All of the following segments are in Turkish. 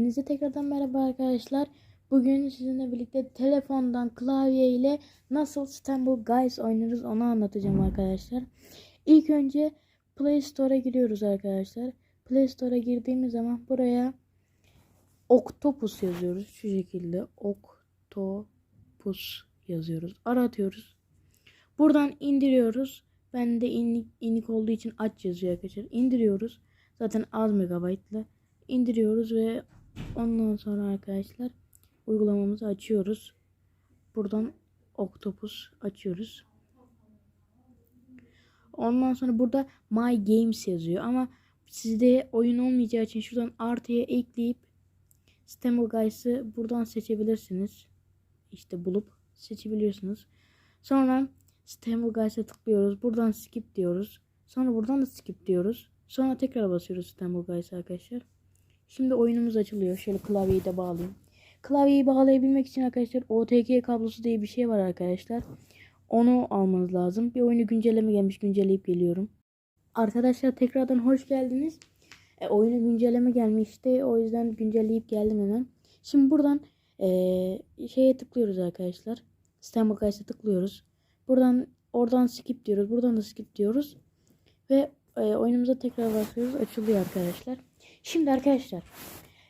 Hepinize tekrardan merhaba arkadaşlar. Bugün sizinle birlikte telefondan klavye ile nasıl Istanbul Guys oynarız onu anlatacağım arkadaşlar. İlk önce Play Store'a giriyoruz arkadaşlar. Play Store'a girdiğimiz zaman buraya Octopus yazıyoruz. Şu şekilde Octopus yazıyoruz. Aratıyoruz. Buradan indiriyoruz. Ben de inik, inik olduğu için aç yazıyor arkadaşlar. İndiriyoruz. Zaten az megabaytlı indiriyoruz ve ondan sonra arkadaşlar uygulamamızı açıyoruz. Buradan Octopus açıyoruz. Ondan sonra burada My Games yazıyor ama sizde oyun olmayacağı için şuradan artıya ekleyip Stumble Guys'ı buradan seçebilirsiniz. İşte bulup seçebiliyorsunuz. Sonra Stumble Guys'a tıklıyoruz. Buradan skip diyoruz. Sonra buradan da skip diyoruz. Sonra tekrar basıyoruz Stumble Guys'a arkadaşlar. Şimdi oyunumuz açılıyor. Şöyle klavyeyi de bağlayayım. Klavyeyi bağlayabilmek için arkadaşlar OTG kablosu diye bir şey var arkadaşlar. Onu almanız lazım. Bir oyunu güncelleme gelmiş. Güncelleyip geliyorum. Arkadaşlar tekrardan hoş geldiniz. E, oyuna güncelleme gelmişti. O yüzden güncelleyip geldim hemen. Şimdi buradan e, şeye tıklıyoruz arkadaşlar. Stumble Guys'a tıklıyoruz. Buradan oradan skip diyoruz. Buradan da skip diyoruz. Ve e, oyunumuza tekrar başlıyoruz. Açılıyor arkadaşlar. Şimdi arkadaşlar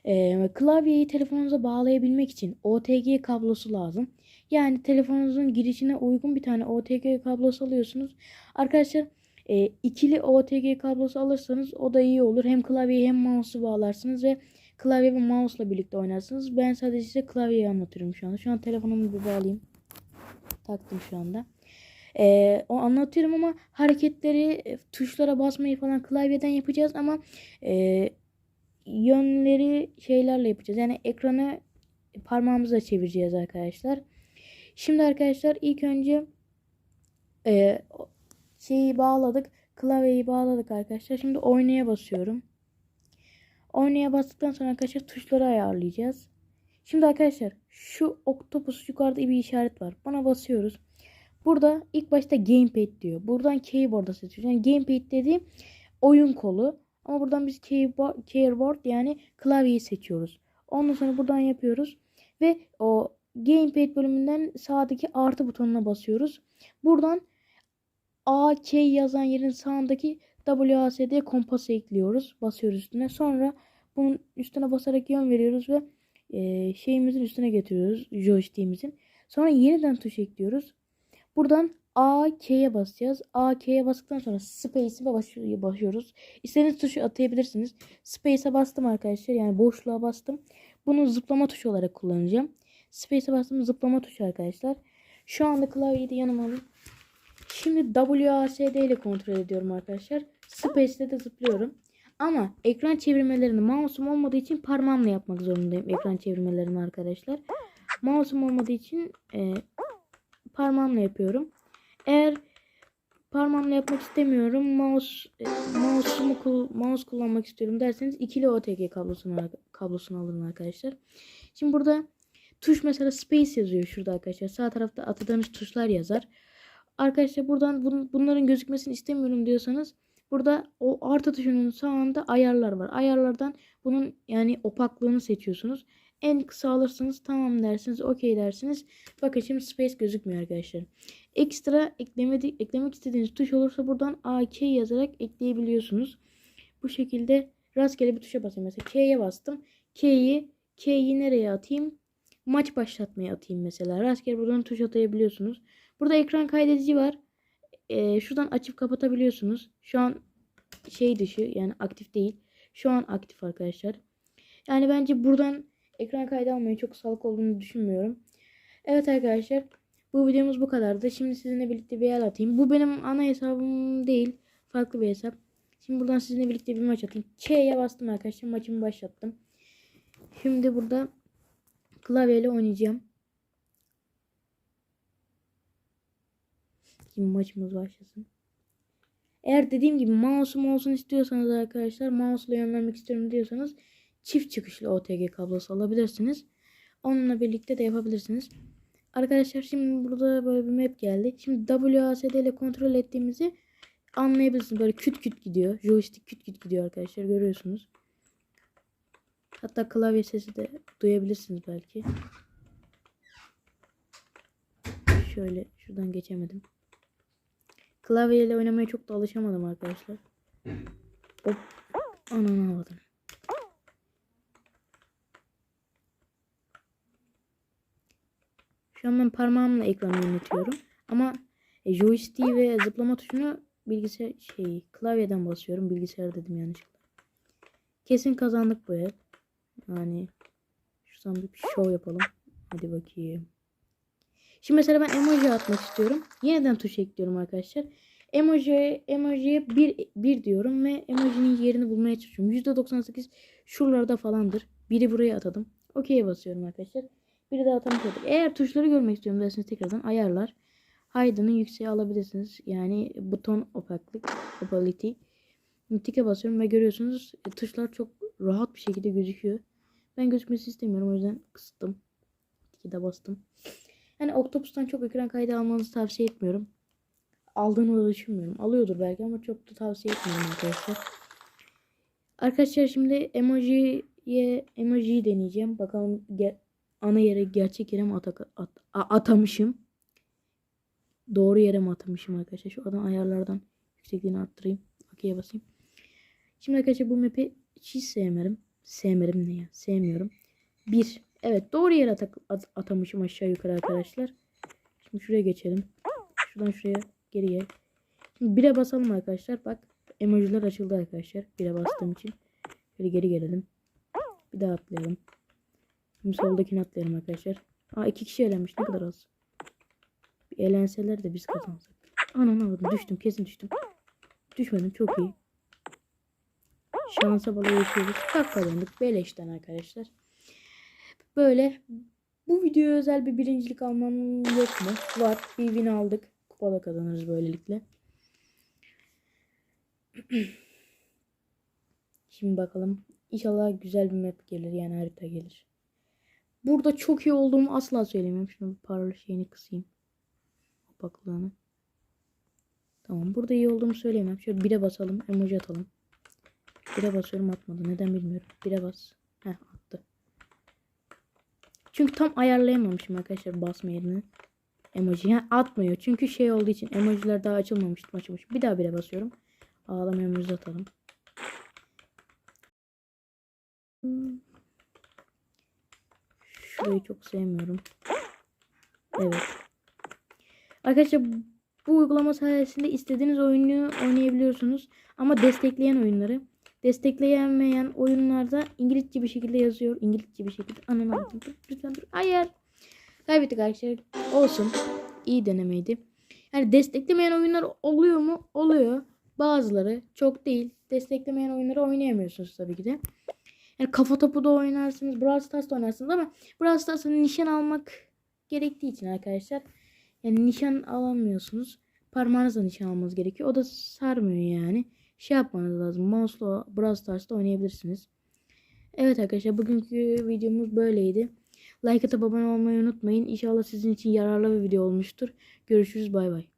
e, klavyeyi telefonunuza bağlayabilmek için OTG kablosu lazım. Yani telefonunuzun girişine uygun bir tane OTG kablosu alıyorsunuz. Arkadaşlar e, ikili OTG kablosu alırsanız o da iyi olur. Hem klavyeyi hem mouse'u bağlarsınız ve klavye ve mouse'la birlikte oynarsınız. Ben sadece size klavyeyi anlatıyorum şu anda. Şu an telefonumu bir bağlayayım. Taktım şu anda. Ee, o anlatıyorum ama hareketleri tuşlara basmayı falan klavyeden yapacağız ama e, yönleri şeylerle yapacağız. Yani ekranı parmağımızla çevireceğiz arkadaşlar. Şimdi arkadaşlar ilk önce e, şeyi bağladık. Klavyeyi bağladık arkadaşlar. Şimdi oynaya basıyorum. Oynaya bastıktan sonra arkadaşlar tuşları ayarlayacağız. Şimdi arkadaşlar şu oktopus yukarıda bir işaret var. Buna basıyoruz. Burada ilk başta gamepad diyor. Buradan keyboard'a seçiyoruz. Yani gamepad dediğim oyun kolu. Ama buradan biz keyboard, yani klavyeyi seçiyoruz. Ondan sonra buradan yapıyoruz. Ve o gamepad bölümünden sağdaki artı butonuna basıyoruz. Buradan A, K yazan yerin sağındaki WASD kompası ekliyoruz. Basıyoruz üstüne. Sonra bunun üstüne basarak yön veriyoruz ve e, şeyimizin üstüne getiriyoruz. Joystick'imizin. Sonra yeniden tuş ekliyoruz. Buradan A, K'ye basacağız. A, K'ye bastıktan sonra Space'e basıyoruz. İstediğiniz tuşu atayabilirsiniz. Space'e bastım arkadaşlar. Yani boşluğa bastım. Bunu zıplama tuşu olarak kullanacağım. Space'e bastım zıplama tuşu arkadaşlar. Şu anda klavyeyi de yanıma alayım. Şimdi WASD ile kontrol ediyorum arkadaşlar. Space'de de zıplıyorum. Ama ekran çevirmelerini mouse'um olmadığı için parmağımla yapmak zorundayım. Ekran çevirmelerini arkadaşlar. Mouse'um olmadığı için e, parmağımla yapıyorum. Eğer parmağımla yapmak istemiyorum, mouse e, mouse'umu mouse kullanmak istiyorum derseniz ikili OTG kablosunu kablosunu alın arkadaşlar. Şimdi burada tuş mesela space yazıyor şurada arkadaşlar. Sağ tarafta atadığınız tuşlar yazar. Arkadaşlar buradan bun, bunların gözükmesini istemiyorum diyorsanız burada o artı tuşunun sağında ayarlar var. Ayarlardan bunun yani opaklığını seçiyorsunuz. En kısa alırsanız tamam dersiniz. Okey dersiniz. Bakın şimdi space gözükmüyor arkadaşlar. Ekstra eklemedik, eklemek istediğiniz tuş olursa buradan AK yazarak ekleyebiliyorsunuz. Bu şekilde rastgele bir tuşa basayım. Mesela K'ye bastım. K'yi K'yi nereye atayım? Maç başlatmaya atayım mesela. Rastgele buradan tuş atayabiliyorsunuz. Burada ekran kaydedici var. Ee, şuradan açıp kapatabiliyorsunuz. Şu an şey dışı yani aktif değil. Şu an aktif arkadaşlar. Yani bence buradan ekran kaydı almayı çok sağlık olduğunu düşünmüyorum. Evet arkadaşlar bu videomuz bu kadardı. Şimdi sizinle birlikte bir el atayım. Bu benim ana hesabım değil. Farklı bir hesap. Şimdi buradan sizinle birlikte bir maç atayım. K'ye bastım arkadaşlar. Maçımı başlattım. Şimdi burada klavyeyle oynayacağım. Şimdi maçımız başlasın. Eğer dediğim gibi mouse'um olsun istiyorsanız arkadaşlar mouse ile yönlenmek istiyorum diyorsanız çift çıkışlı OTG kablosu alabilirsiniz. Onunla birlikte de yapabilirsiniz. Arkadaşlar şimdi burada böyle bir map geldi. Şimdi WASD ile kontrol ettiğimizi anlayabilirsiniz. Böyle küt küt gidiyor. Joystick küt küt gidiyor arkadaşlar görüyorsunuz. Hatta klavye sesi de duyabilirsiniz belki. Şöyle şuradan geçemedim. Klavyeyle oynamaya çok da alışamadım arkadaşlar. Hop. Ananı aldım. Şu an ben parmağımla ekranı yönetiyorum. Ama e, joystick ve zıplama tuşunu bilgisayar şey klavyeden basıyorum. Bilgisayar dedim yanlışlıkla. Kesin kazandık bu el. Yani şuradan bir show yapalım. Hadi bakayım. Şimdi mesela ben emoji atmak istiyorum. Yeniden tuş ekliyorum arkadaşlar. Emoji, emojiye bir, bir diyorum ve emojinin yerini bulmaya çalışıyorum. %98 şuralarda falandır. Biri buraya atadım. Okey'e basıyorum arkadaşlar. Biri daha atamış olduk. Eğer tuşları görmek istiyorum derseniz tekrardan ayarlar. Hide'ını yükseğe alabilirsiniz. Yani buton opaklık, opacity. Tike basıyorum ve görüyorsunuz e, tuşlar çok rahat bir şekilde gözüküyor. Ben gözükmesi istemiyorum o yüzden kıstım. Tike de bastım. Yani Octopus'tan çok ekran kaydı almanızı tavsiye etmiyorum. Aldığını da düşünmüyorum. Alıyordur belki ama çok da tavsiye etmiyorum arkadaşlar. Arkadaşlar şimdi emojiye emojiyi deneyeceğim. Bakalım ge- ana yere gerçek yere mi atak- at- atamışım. Doğru yere mi atamışım arkadaşlar. Şu adam ayarlardan yüksekliğini arttırayım. Okey'e basayım. Şimdi arkadaşlar bu map'i hiç sevmedim. Sevmedim ne ya? Sevmiyorum. Bir. Evet doğru yere atak, at- atamışım aşağı yukarı arkadaşlar. Şimdi şuraya geçelim. Şuradan şuraya geri gel. Şimdi bire basalım arkadaşlar. Bak emojiler açıldı arkadaşlar. Bire bastığım için. Şöyle geri gelelim. Bir daha atlayalım. Şimdi soldakini atlayalım arkadaşlar. Aa iki kişi elenmiş. Ne kadar az. Bir elenseler de biz kazansak. Anam avradım. Düştüm. Kesin düştüm. Düşmedim. Çok iyi. Şansa bala yaşıyoruz. Bak kazandık. Beleşten arkadaşlar. Böyle bu videoya özel bir birincilik almam yok mu? Var. Bir win aldık. Kupada kazanırız böylelikle. Şimdi bakalım. İnşallah güzel bir map gelir. Yani harita gelir. Burada çok iyi olduğumu asla söylemiyorum. Bir parlı şeyini kısayım. Opaklığını. Tamam. Burada iyi olduğumu söyleyemem. Şöyle bire basalım. Emoji atalım. Bire basıyorum atmadı. Neden bilmiyorum. Bire bas. Heh attı. Çünkü tam ayarlayamamışım arkadaşlar basma yerini. Emoji yani atmıyor. Çünkü şey olduğu için emojiler daha açılmamıştı açılmış. Bir daha bire basıyorum. Ağlama emoji atalım. Hmm. Şurayı çok sevmiyorum. Evet. Arkadaşlar bu uygulama sayesinde istediğiniz oyunu oynayabiliyorsunuz. Ama destekleyen oyunları. Destekleyemeyen oyunlarda İngilizce bir şekilde yazıyor. İngilizce bir şekilde. Dur, Lütfen dur. Hayır. Kaybettik arkadaşlar. Olsun. İyi denemeydi. Yani desteklemeyen oyunlar oluyor mu? Oluyor. Bazıları çok değil. Desteklemeyen oyunları oynayamıyorsunuz tabii ki de. Yani kafa topu da oynarsınız. Brawl Stars da oynarsınız ama Brawl Stars'ın nişan almak gerektiği için arkadaşlar. Yani nişan alamıyorsunuz. Parmağınızla nişan almanız gerekiyor. O da sarmıyor yani. Şey yapmanız lazım. Mouse'la Brawl Stars'ta oynayabilirsiniz. Evet arkadaşlar bugünkü videomuz böyleydi. Like atıp abone olmayı unutmayın. İnşallah sizin için yararlı bir video olmuştur. Görüşürüz bay bay.